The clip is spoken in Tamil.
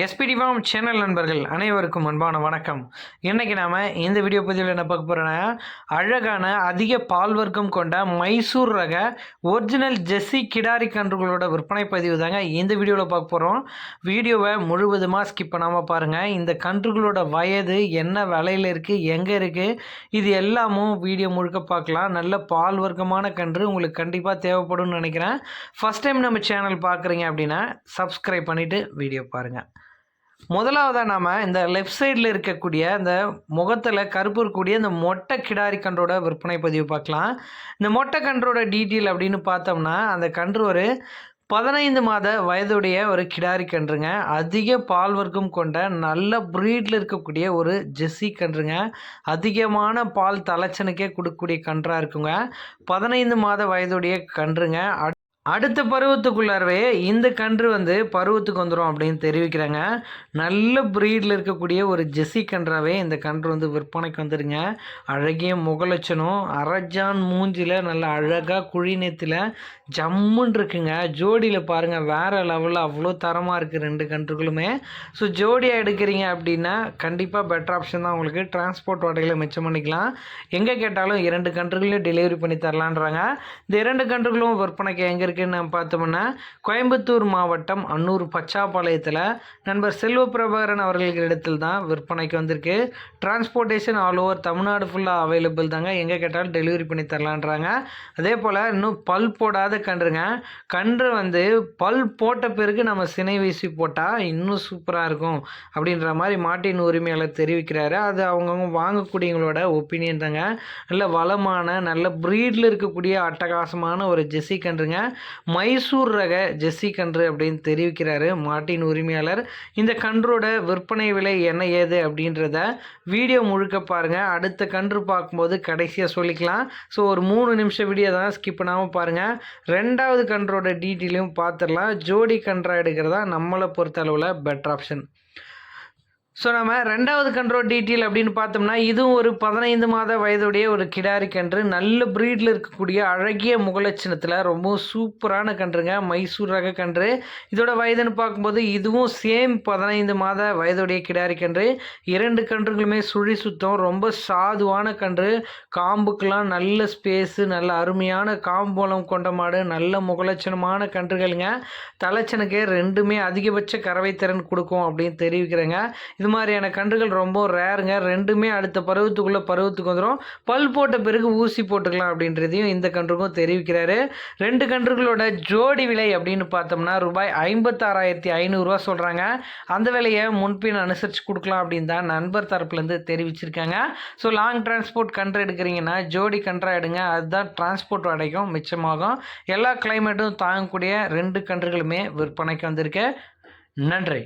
எஸ்பிடி ஃபார்ம் சேனல் நண்பர்கள் அனைவருக்கும் அன்பான வணக்கம். இன்றைக்கி நாம் இந்த வீடியோ பதிவில் என்ன பார்க்க போகிறோன்னா அழகான அதிக பால் வர்க்கம் கொண்ட மைசூர் ரக ஒரிஜினல் ஜெஸ்ஸி கிடாரி கன்றுகளோட விற்பனை பதிவு தாங்க இந்த வீடியோவில் பார்க்க போகிறோம் வீடியோவை முழுவதுமாக ஸ்கிப் பண்ணாமல் பாருங்கள் இந்த கன்றுகளோட வயது என்ன விலையில் இருக்குது எங்கே இருக்குது இது எல்லாமும் வீடியோ முழுக்க பார்க்கலாம். நல்ல பால் வர்க்கமான கன்று உங்களுக்கு கண்டிப்பாக தேவைப்படும்னு நினைக்கிறேன். ஃபஸ்ட் டைம் நம்ம சேனல் பார்க்குறீங்க அப்படின்னா சப்ஸ்கிரைப் பண்ணிவிட்டு வீடியோ பாருங்கள் முதலாவதாக நாம் இந்த லெஃப்ட் சைடில் இருக்கக்கூடிய இந்த முகத்தில் கருப்பு இருக்கக்கூடிய இந்த மொட்டை கிடாரி கன்றோட விற்பனை பதிவு பார்க்கலாம். இந்த மொட்டை கன்றோட டீட்டெயில் அப்படின்னு பார்த்தோம்னா அந்த கன்று ஒரு பதினைந்து மாத வயதுடைய ஒரு கிடாரி கன்றுங்க. அதிக பால் வர்க்கம் கொண்ட நல்ல ப்ரீடில் இருக்கக்கூடிய ஒரு ஜெஸ்ஸி கன்றுங்க. அதிகமான பால் தலைச்சனுக்கே கொடுக்கக்கூடிய கன்றாக இருக்குங்க. பதினைந்து மாத வயதுடைய கன்றுங்க. அடுத்த பருவத்துக்குள்ளாரவே இந்த கன்று வந்து பருவத்துக்கு வந்துடும் அப்படின்னு தெரிவிக்கிறாங்க. நல்ல ப்ரீடில் இருக்கக்கூடிய ஒரு ஜெஸ்ஸி கன்றாவே இந்த கன்று வந்து விற்பனைக்கு வந்துடுங்க அழகிய முகலட்சணம் அரஜான் மூஞ்சில் நல்ல அழகாக குழிநேத்தில் ஜம்முன்னு இருக்குங்க. ஜோடியில் பாருங்கள் வேறு லெவலில் அவ்வளோ தரமாக இருக்குது ரெண்டு கன்றுகளுமே. ஸோ ஜோடியாக எடுக்கிறீங்க அப்படின்னா கண்டிப்பாக பெட்டர் ஆப்ஷன் தான் உங்களுக்கு. டிரான்ஸ்போர்ட் வாடகையில் மிச்சம் பண்ணிக்கலாம். எங்கே கேட்டாலும் இரண்டு கன்றுகளையும் டெலிவரி பண்ணி தரலான்றாங்க. இந்த இரண்டு கன்றுகளும் விற்பனைக்கு எங்கே இருக்குன்னு நம்ம பார்த்தோம்னா கோயம்புத்தூர் மாவட்டம் அன்னூர் பச்சாப்பாளையத்தில் நண்பர் செல்வபிரபாகரன் அவர்களுக்கு இடத்தில் தான் விற்பனைக்கு வந்திருக்கு. டிரான்ஸ்போர்ட்டேஷன் ஆல் ஓவர் தமிழ்நாடு ஃபுல்லாக அவைலபிள் தாங்க. எங்கே கேட்டாலும் டெலிவரி பண்ணி தரலான்றாங்க. அதே போல் இன்னும் பல் போடாத கன்றுங்க. கன்று வந்து பல் போட்ட பிறகு நம்ம சினை வீசி போட்டால் இன்னும் சூப்பராக இருக்கும் அப்படின்ற மாதிரி மாட்டின் உரிமையாளர் தெரிவிக்கிறாரு. அது அவங்கவுங்க வாங்கக்கூடியவங்களோட ஒப்பீனியன் தாங்க. நல்ல வளமான நல்ல ப்ரீடில் இருக்கக்கூடிய அட்டகாசமான ஒரு ஜெஸ்ஸி கன்றுங்க. மைசூர் ரக ஜெஸ்ஸி கன்று அப்படின்னு தெரிவிக்கிறாரு மாட்டின் உரிமையாளர். இந்த கன்றோட விற்பனை விலை என்ன ஏது அப்படின்றத வீடியோ முழுக்க பாருங்கள் அடுத்த கன்று பார்க்கும்போது கடைசியாக சொல்லிக்கலாம். ஸோ ஒரு மூணு நிமிஷம் வீடியோ தான் ஸ்கிப் பண்ணாமல் பாருங்கள் ரெண்டாவது கன்றோட டீட்டெயிலையும் பார்த்துடலாம். ஜோடி கன்றா எடுக்கிறதா நம்மளை பொறுத்த அளவில் பெட்டர் ஆப்ஷன் ஸோ நம்ம ரெண்டாவது கன்றோட டீட்டெயில் அப்படின்னு பார்த்தோம்னா இதுவும் ஒரு பதினைந்து மாத வயதுடைய ஒரு கிடாரி கன்று. நல்ல ப்ரீடில் இருக்கக்கூடிய அழகிய முகலட்சணத்தில் ரொம்ப சூப்பரான கன்றுங்க. மைசூர் ரக கன்று. இதோட வயதுன்னு பார்க்கும்போது இதுவும் சேம் பதினைந்து மாத வயதுடைய கிடாரி கன்று. இரண்டு கன்றுகளுமே சுழி சுத்தம் ரொம்ப சாதுவான கன்று. காம்புக்கெலாம் நல்ல ஸ்பேஸு நல்ல அருமையான காம்போலம் கொண்ட மாடு நல்ல முகலட்சணமான கன்றுகளுங்க. தலைச்சனுக்கே ரெண்டுமே அதிகபட்ச கறவை திறன் கொடுக்கும் அப்படின்னு தெரிவிக்கிறேங்க. இது மாதிரியான கன்றுகள் ரொம்ப ரேருங்க. ரெண்டுமே அடுத்த பருவத்துக்குள்ளே பருவத்துக்கு வந்துடும் பல் போட்ட பிறகு ஊசி போட்டுக்கலாம் அப்படின்றதையும் இந்த கன்றுக்கும் தெரிவிக்கிறாரு. ரெண்டு கன்றுகளோட ஜோடி விலை அப்படின்னு பார்த்தோம்னா ரூபாய் ஐம்பத்தாறாயிரத்தி ஐநூறுரூவா சொல்கிறாங்க அந்த விலையை முன்பின் அனுசரித்து கொடுக்கலாம் அப்படின்னு தான் நண்பர் தரப்புலேருந்து தெரிவிச்சிருக்காங்க. ஸோ லாங் டிரான்ஸ்போர்ட் கன்று எடுக்கிறீங்கன்னா ஜோடி கன்றாக எடுங்க. அதுதான் டிரான்ஸ்போர்ட் அடைக்கும் மிச்சமாகும். எல்லா கிளைமேட்டும் தாங்கக்கூடிய ரெண்டு கன்றுகளுமே விற்பனைக்கு வந்திருக்கு. நன்றி.